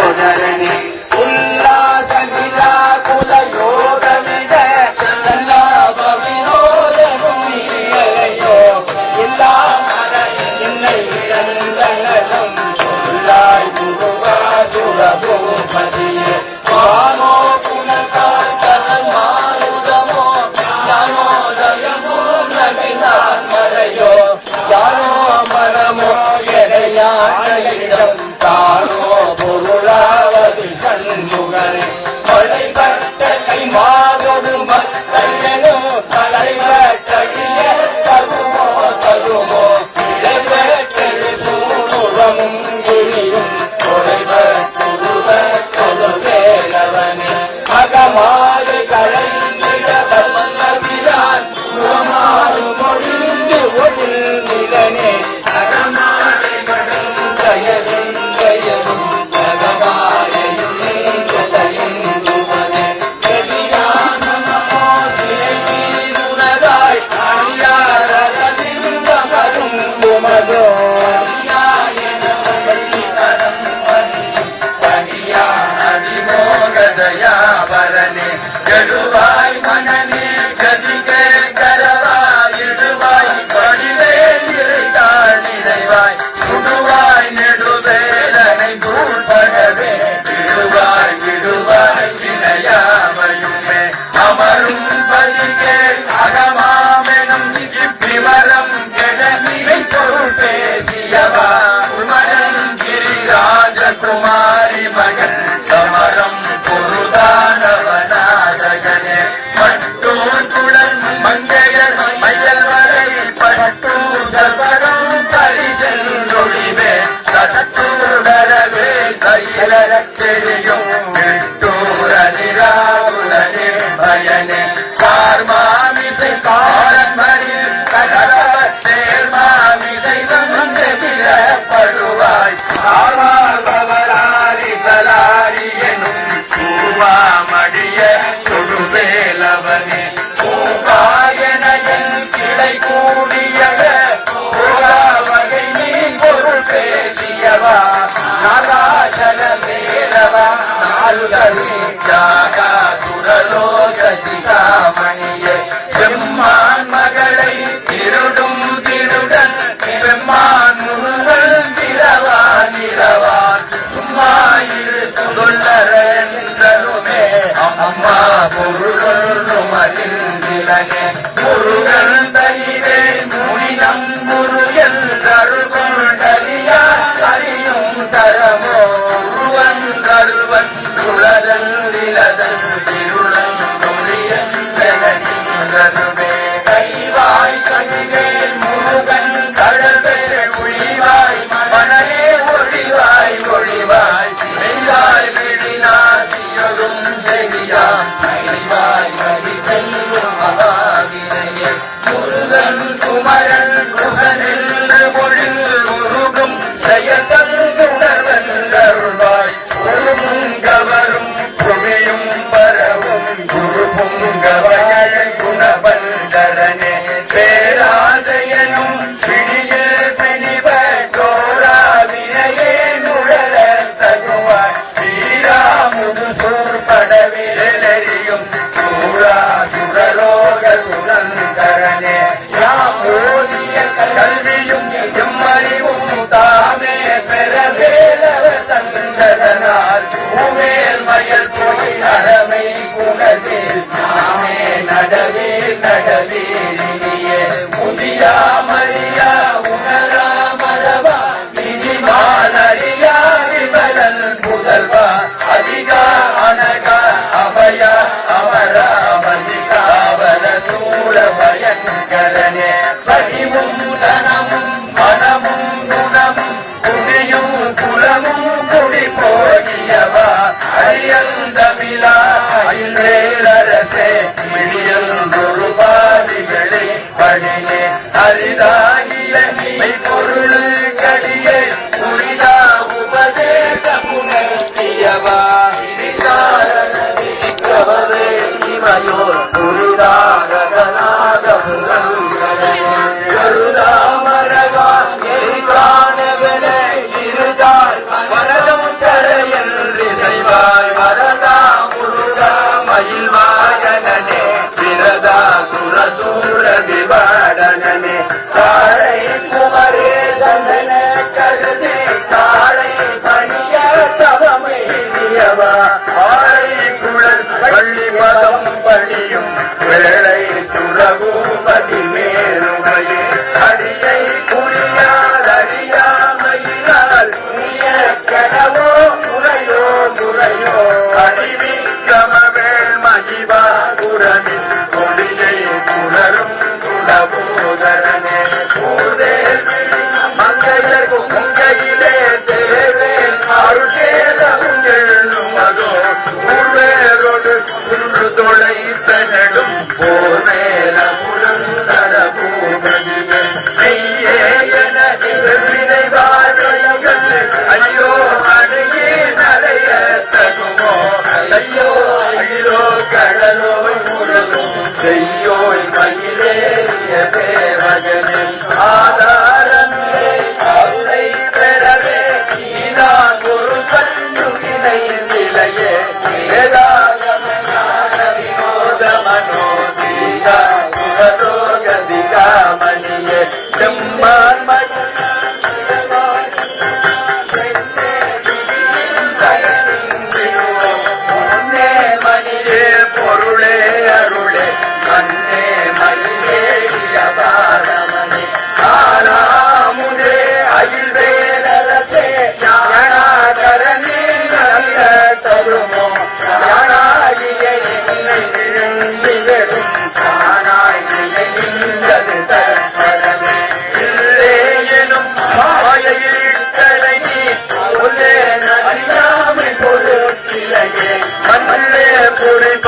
ಸೋದರನೇ Quero lá. கார்மாமிசை car சுரலோக சிகாமணியே செம்மான் மகளை திருடும் திருடன் பெருமான் முருகன் தயிரே முனினம் முருகன் தருகும் அறியும் தர 在一路，கடவே கடலே புதியா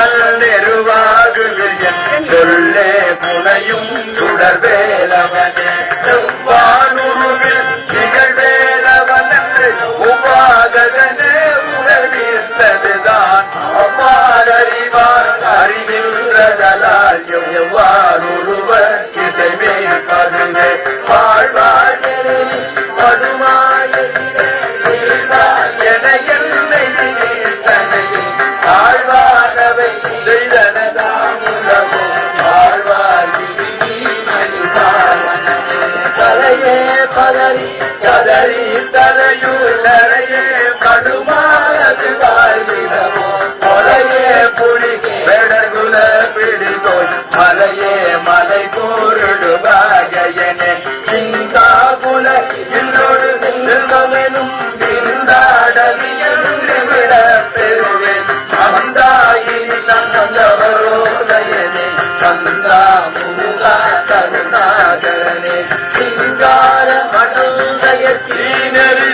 பல்லெருவாகுகள் என்று சொல்லே புனையும் சுடர்வேலவனே. செவ்வானுருவில் திகழ்வேலவன் என்று உபாதகனே உணர்கின்றதுதான் அவ்வாறு அறிவார் அறிகின்றதலால் எவ்வாறு ஒருவர் இசைமே கருதே வாழ்வார் கருபா ஜயனே சிந்தாகுல என்னோடு மகனும் சிந்தாடலியன்று விட பெறுவேன். அந்தாயி நந்தவரோதயனே கந்தா முருகா கருணாகரனே. சிங்கார மடந்தய தீனறி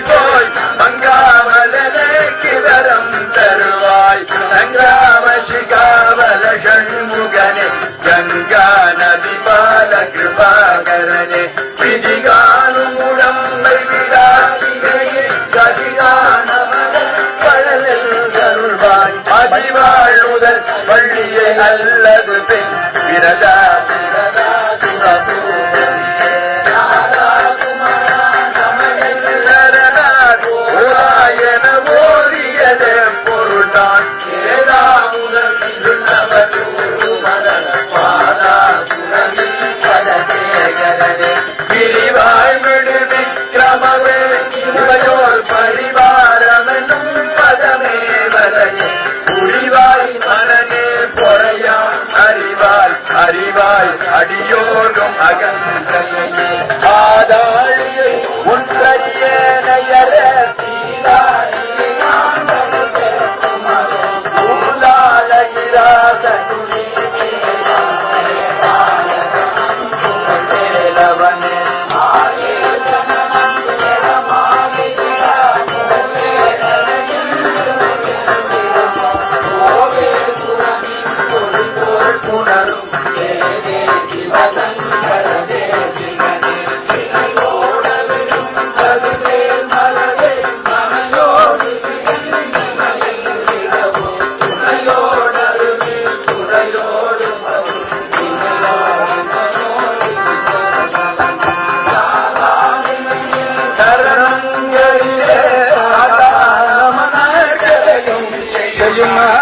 గంగాననే గంగా నది బాల కృపాకరనే విధిగాను ముడంబై విడాచిகையே கதிகானமன கடலில் தருள்வாய் அதிவாழ்வுதல் வள்ளியை அல்லது பெண். விரதா விரதா சுரபு. பொருள்தான். ஏதா முதல் அடியோடும் அகன்றலை desayunar.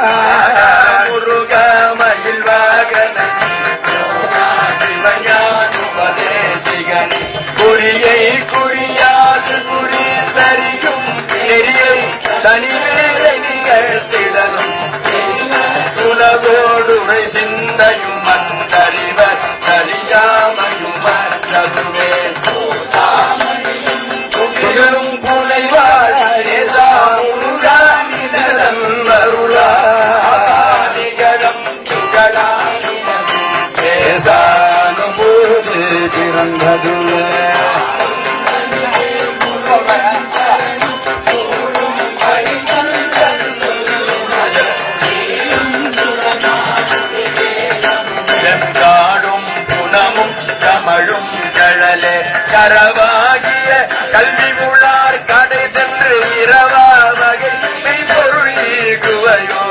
கடலே கரவாகிய கல்வி உளார் கடை சென்று இரவா வகை மெய்ப்பொருள் ஈகுவையோ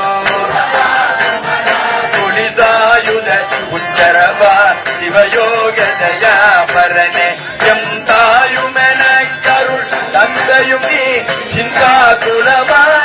புலிசாயுத உச்சரவா சிவயோக தயாபரனே எம் தாயுமென கருள் தந்தையும் நீ சிந்தா குலமானவை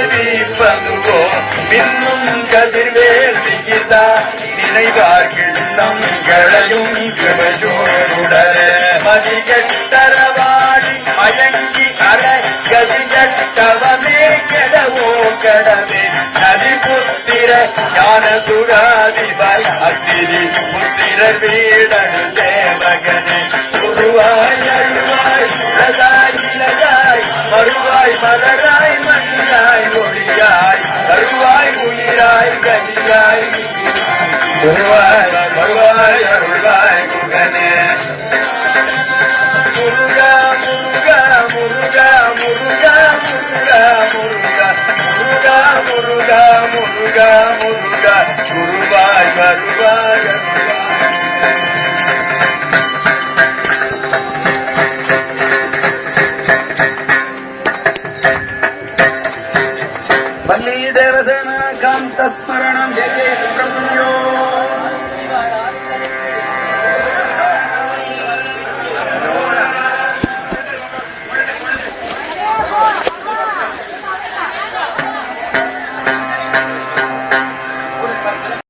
மனைவி பங்குவோம் பின்னும் கதிர்வேல் சிகிதா நினைவார்கள் நங்களையும் கிருபையோருடனே மதிகட்டரவாடி மயங்கி அட கதிகட்டவமே கெடவோ கடமே? நதி புத்திர ஞான சுராதிபாய் அத்திரி புத்திர பீடனு தேவகனே குருவாய் அருவாய் லதாய் மலராய் மணியாய் முருகா முருகா முருகா குருவாய் வருவாய்.